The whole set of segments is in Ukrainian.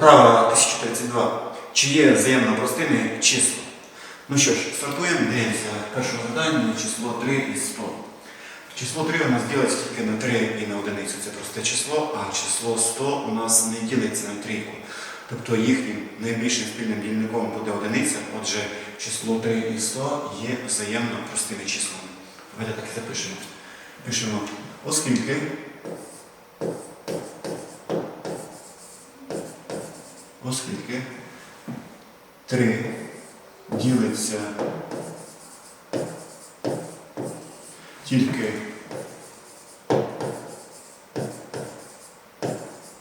Права 1032. Чи є взаємно простими числа? Ну що ж, стартуємо, дивимося. В першому заданні число 3 із 100. Число 3 у нас ділиться тільки на 3 і на одиницю. Це просте число, а число 100 у нас не ділиться на трійку. Тобто їхнім найбільшим спільним дільником буде одиниця, отже, число 3 і 100 є взаємно простими числами. Давайте так і запишемо. Пишемо, оскільки оскільки 3 ділиться тільки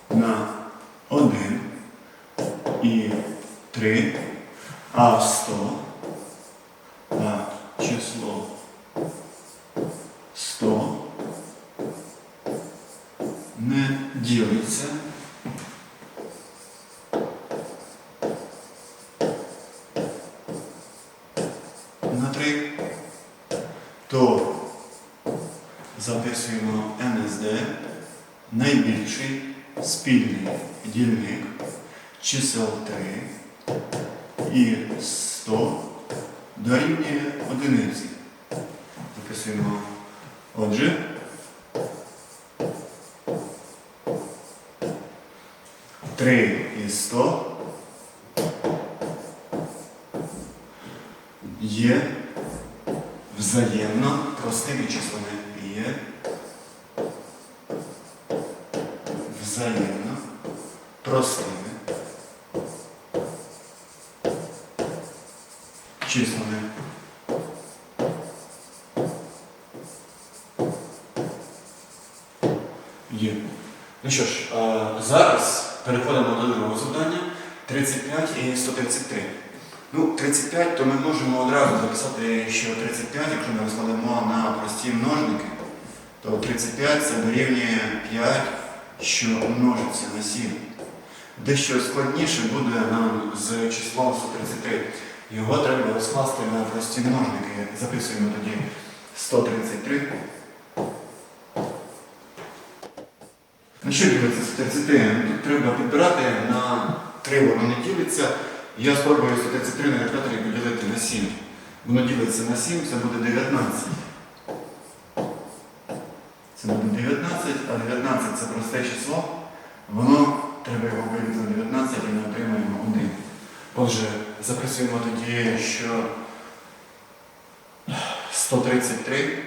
на 1 і 3, а 100 на число 100 не ділиться на 3, то записуємо НСД найбільший спільний дільник чисел 3 і 100 дорівнює одиниці. Записуємо. Отже, три і 100 є взаємно простими числами. Є взаємно простими числами. Є. Ну що ж, а зараз переходимо до другого завдання 35 і 133. Ну, 35, то ми можемо одразу записати, що 35, якщо ми розкладемо на прості множники, то 35 це дорівнює 5, що множиться на 7. Дещо складніше буде нам з числом 133. Його треба розкласти на прості множники. Записуємо тоді 133. На що ділиться 133? Ну, Тут треба підбирати на 3 воно не ділиться. Я спробую 133 на калькуляторі поділити на 7. Воно ділиться на 7, це буде 19. Це буде 19, а 19 це просте число. Воно треба його поділити на 19 і ми отримаємо 1. Отже, записуємо тоді, що 133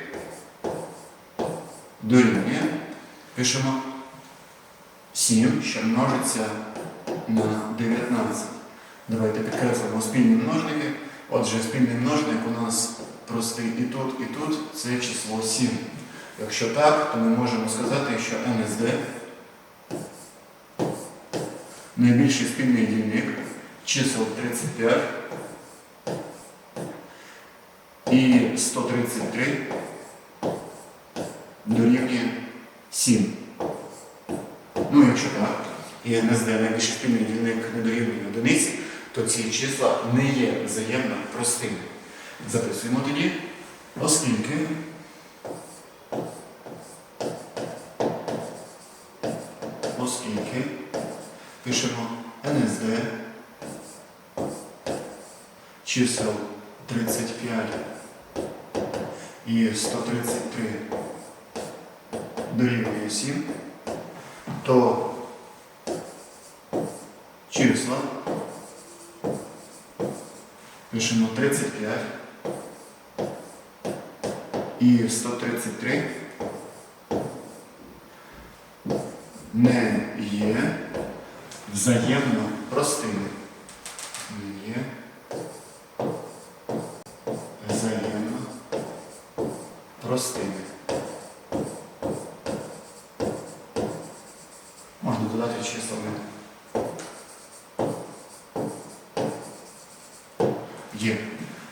дорівнює. Пишемо 7, що множиться на 19. Давайте підкреслимо спільні множники. Отже, спільний множник у нас простий і тут, і тут це число 7. Якщо так, то ми можемо сказати, що НСД найбільший спільний дільник чисел 35 і 133 дорівнює 7. Ну, якщо так, і НСД найбільший спільний дільник не дорівнює одиниці, то ці числа не є взаємно простими. Записуємо тоді, оскільки оскільки пишемо НСД чисел 35 і 133 дорівнює 7, то числа пишемо 35 і 133 не є взаємно простими. Не є взаємно простими. Є.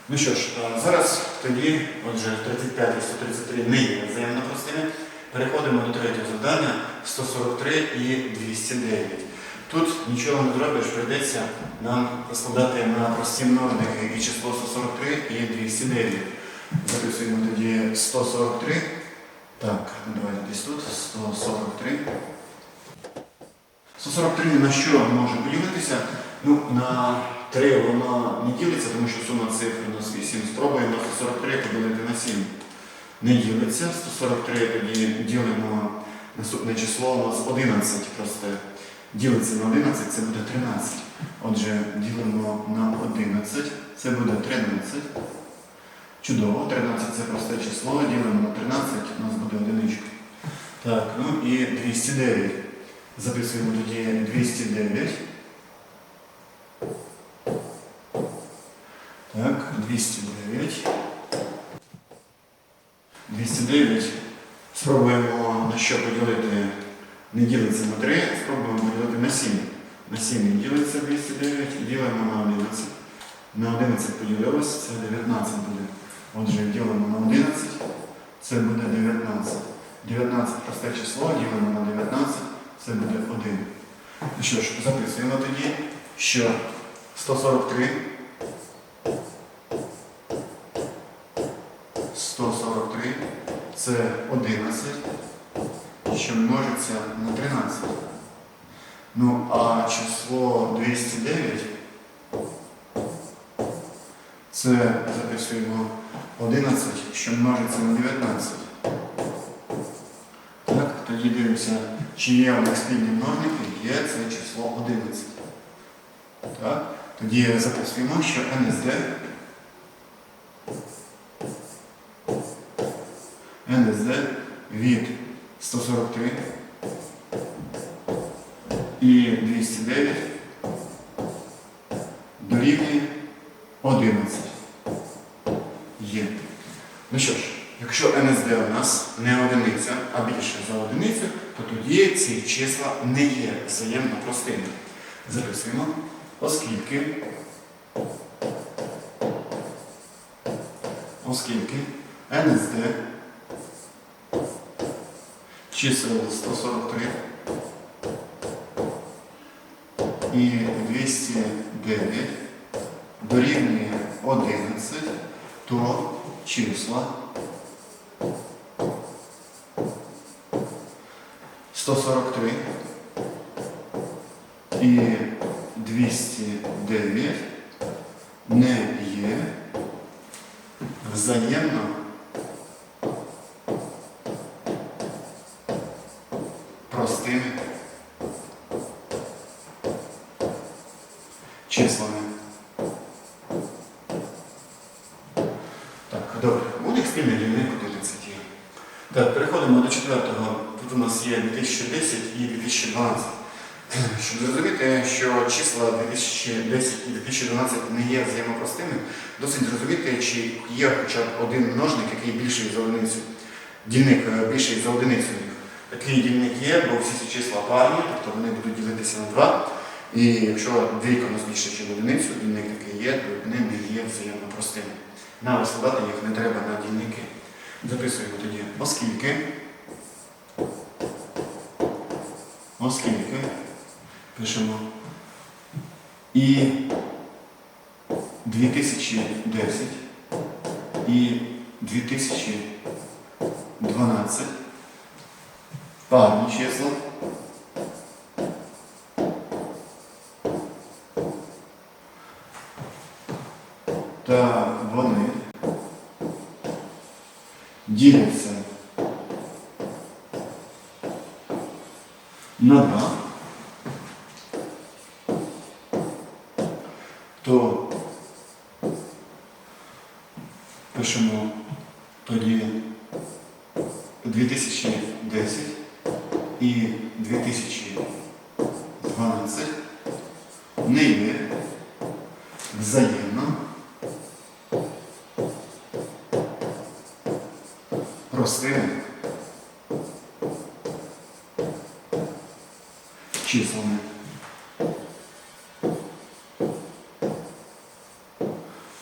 Ну що ж, зараз тоді, отже, 35 і 133 не є взаємно простими. Переходимо до третього завдання 143 і 209. Тут нічого не зробиш, прийдеться нам розкладати на прості множники і число 143 і 209. Записуємо тоді 143. Так, давайте десь тут 143. 143 на що може поділитися? Ну, на 3 воно не ділиться, тому що сума цифр у нас 8. Спробуємо 143 поділити на 7. Не ділиться. 143 тоді ділимо наступне число у нас 11. Просто ділиться на 11, це буде 13. Отже, ділимо на 11, це буде 13. Чудово, 13 це просте число, ділимо на 13, у нас буде одиничка. Так, ну і 209. Записуємо тоді 209. Так, 209. 209. Спробуємо на що поділити. Не ділиться на 3, спробуємо поділити на 7. На 7 не ділиться 209 і ділимо на 11. На 11 поділилось, це 19 буде. Отже, ділимо на 11, це буде 19. 19 просте число, ділимо на 19, це буде 1. Ну що ж, записуємо тоді, що 143 143 це 11, що множиться на 13. Ну, а число 209 це записуємо 11, що множиться на 19. Так, тоді дивимося, чи є у них спільні множники, є це число 11. Так, тоді записуємо, що НСД НСД від 143 дорівнює 11. Є. Ну що ж, якщо НСД у нас не одиниця, а більше за одиницю, то тоді ці числа не є взаємно простими. Записуємо, оскільки, оскільки НСД чисел 143 і 209 дорівнює 11, то числа. 143 і 209 не є взаємно 2004-го у нас є 2010 і 2012. Щоб зрозуміти, що числа 2010 і 2012 не є взаємопростими, досить зрозуміти, чи є хоча б один множник, який більший за одиницю. Дільник е, більший за одиницю. Такий дільник є, бо всі ці числа парні, тобто вони будуть ділитися на два. І якщо двійка у нас більше, ніж одиницю, дільник такий є, то вони не є взаємопростими. Нам розкладати їх не треба на дільники. Записуємо тоді, оскільки. Оскільки, пишемо. І 2010 і 2012 парні числа. Так, вони. Діляться на два, то пишемо тоді 2010 і 2012 не є взаємно простими числами.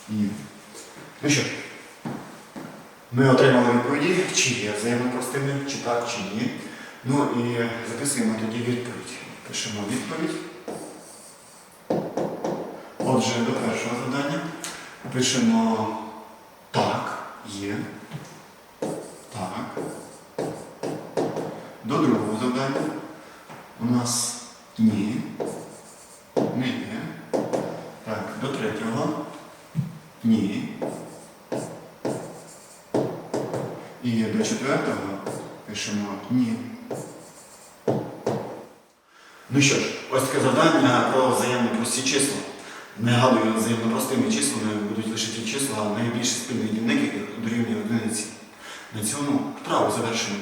І... Ну що ж, ми отримали відповіді, чи є взаємопростими, чи так, чи ні. Ну і записуємо тоді відповідь. Пишемо відповідь. Отже, до першого завдання пишемо так, є. Так. До другого завдання у нас ні. Ні. Так, до третього. Ні. І до четвертого пишемо ні. Ну що ж, ось таке завдання про взаємно прості числа. Не гадую взаємно простими числами будуть лише ті числа найбільш спільних дільник, яких дорівнює одиниці. На цьому вправу завершимо.